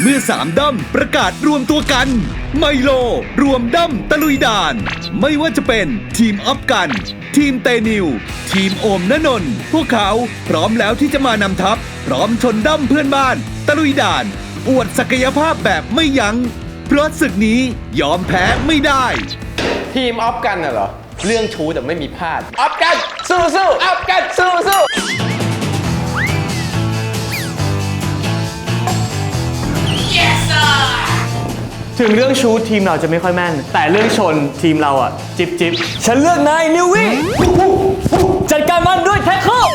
เมื่อสามด้อมประกาศรวมตัวกัน ไมโล รวมด้อมตะลุยด่าน ไม่ว่าจะเป็นทีมออฟกัน ทีมเตนิว ทีมโอมนนนท์พวกเขาพร้อมแล้วที่จะมานำทัพ พร้อมชนด้อมเพื่อนบ้าน ตะลุยด่าน อวดศักยภาพแบบไม่ยัง้งเพราะศึกนี้ยอมแพ้ไม่ได้ ทีมออฟกันน่ะเหรอ เรื่องชูแต่ไม่มีพลาดออฟกันสู้สู้ออฟกันสู้สู้ ถึงเรื่องชูตทีมเราจะไม่ค่อยแม่น แต่เรื่องชนทีมเราอะ จิบจิบฉันเลือกนายนิววี่จัดการมันด้วยแท็กเกิล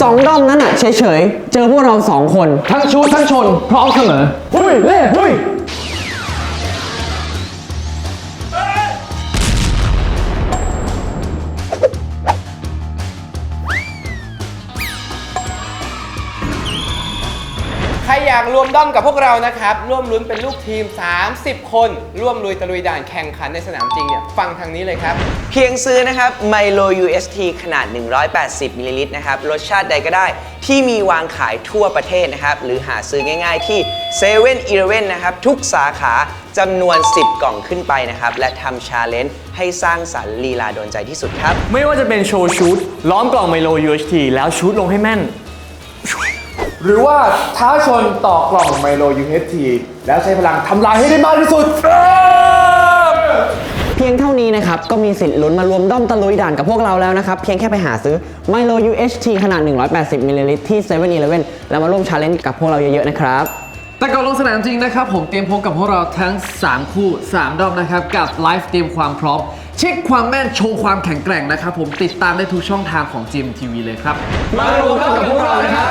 สองด้อมนั้นอะเฉยๆ เจอพวกเราสองคน ทั้งชูทั้งชนพร้อมเสมอหุ้ยเล่หุ้ย ใครอยากรวมด้อมกับพวกเรานะครับ ร่วมลุ้นเป็นลูกทีม 30 คน ร่วมลุยตะลุยด่านแข่งขันในสนามจริงเนี่ย ฟังทางนี้เลยครับ เพียงซื้อนะครับไมโล UST ขนาด 180มิลลิลิตรนะครับ รสชาติใดก็ได้ที่มีวางขายทั่วประเทศนะครับ หรือหาซื้อง่ายๆที่7 e เ e ่ e อนะครับ ทุกสาขาจำนวน 10 กล่องขึ้นไปนะครับ และทำชาเลนจ์ให้สร้างสรรค์ลีลาโดนใจที่สุดครับ ไม่ว่าจะเป็นโชว์ชูตล้อมกล่องไมโล UHT แล้วชูตลงให้แม่น หรือว่าท้าชนต่อกล่องไมโล UHT แล้วใช้พลังทำลายให้ได้มากที่สุด เพียงเท่านี้นะครับ ก็มีสิทธิ์ลุ้นมารวมด้อมตะลุยด่านกับพวกเราแล้วนะครับ เพียงแค่ไปหาซื้อ Milo UHT ขนาด 180มิลลิลิตรที่7 e เ e ่ e แล้วมาร่วมชาเลนจ์กับพวกเราเยอะๆนะครับ แต่ก่อนลงสนามจริงนะครับ ผมเตรียมพบกับพวกเราทั้ง 3 คู่ 3 ดอมนะครับ กับไลฟ์เตรียมความพร้อม เช็คความแม่นโชว์ความแข็งแกร่งนะครับ ผมติดตามได้ทุกช่องทางของ GMTV เลยครับ มารวมกันกับพวกเรานะครับ